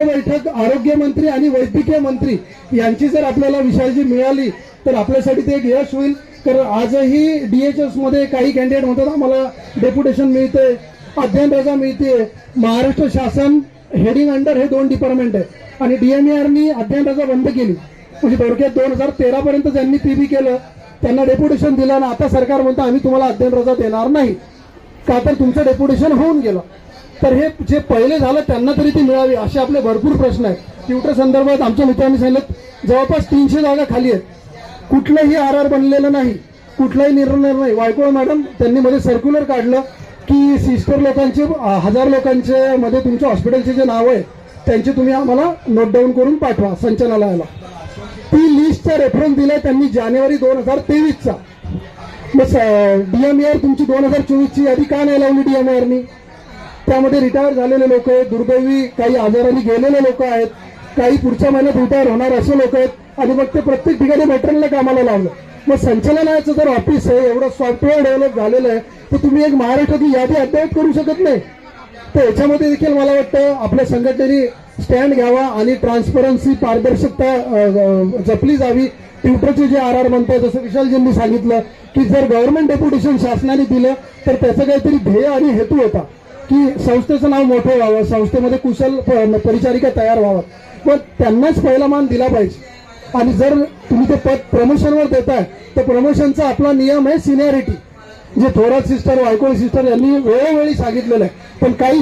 बैठक आरोग्यमंत्री आणि वैद्यकीय मंत्री यांची जर आपल्याला विषयाची मिळाली तर आपल्यासाठी ते एक यश होईल. तर आजही डीएचएसमध्ये काही कॅन्डिडेट म्हणतात आम्हाला डेप्युटेशन मिळते अध्ययन रजा मिळते महाराष्ट्र शासन हेडिंग अंडर हे दोन डिपार्टमेंट आहे आणि डीएमएआरनी अध्ययन रजा बंद केली. म्हणजे थोडक्यात दोन हजार तेरा पर्यंत ज्यांनी पीबी केलं त्यांना डेप्युटेशन दिलं आणि आता सरकार म्हणतं आम्ही तुम्हाला अध्ययन रजा देणार नाही. का तर तुमचं डेप्युटेशन होऊन गेलं. तर हे जे पहिले झालं त्यांना तरी ती मिळावी असे आपले भरपूर प्रश्न आहेत. ट्विटर संदर्भात आमच्या मित्रांनी सांगितलं जवळपास तीनशे जागा खाली आहेत. कुठलंही आर आर बनलेलं नाही कुठलाही निर्णय नाही. वायकोळ मॅडम त्यांनी मध्ये सर्क्युलर काढलं की सिस्टर लोकांचे हजार लोकांचे मध्ये तुमच्या हॉस्पिटलचे जे नाव आहे त्यांचे तुम्ही आम्हाला नोट डाऊन करून पाठवा संचालनालयाला. ती लिस्टचा रेफरन्स दिलाय त्यांनी जानेवारी दोन हजार तेवीसचा. मग डीएमएआर तुमची दोन हजार चोवीसची यादी का नाही लावली डीएमएआरनी त्यामध्ये रिटायर झालेले लोक आहेत. दुर्दैवी काही आजाराने गेलेले लोक आहेत. काही पुढच्या महिन्यात रिटायर होणार असे लोक आहेत. आणि मग ते प्रत्येक ठिकाणी मेटरला कामाला लावलं. मग संचालनालयाचं जर ऑफिस आहे एवढं सॉफ्टवेअर डेव्हलप झालेलं आहे तर तुम्ही एक महाराष्ट्रातली यादी अद्यावत करू शकत नाही. तर याच्यामध्ये देखील मला वाटतं आपल्या संघटनेने स्टँड घ्यावा आणि ट्रान्सपरन्सी पारदर्शकता जपली जावी. ट्विटरचे जे आर आर म्हणतात जसं विशालजींनी सांगितलं की जर गव्हर्नमेंट डेप्युटेशन शासनाने दिलं तर त्याचं काहीतरी ध्येय आणि हेतू होता. की संस्थेचं नाव मोठं व्हावं संस्थेमध्ये कुशल परिचारिका तयार व्हावं. मग त्यांनाच पहिला मान दिला पाहिजे. आणि जर तुम्ही ते पद प्रमोशनवर देताय तर प्रमोशनचा आपला नियम आहे सिनियरिटी. जे थोरात सिस्टर वायकोळ सिस्टर यांनी वेळोवेळी सांगितलेलं आहे. पण काही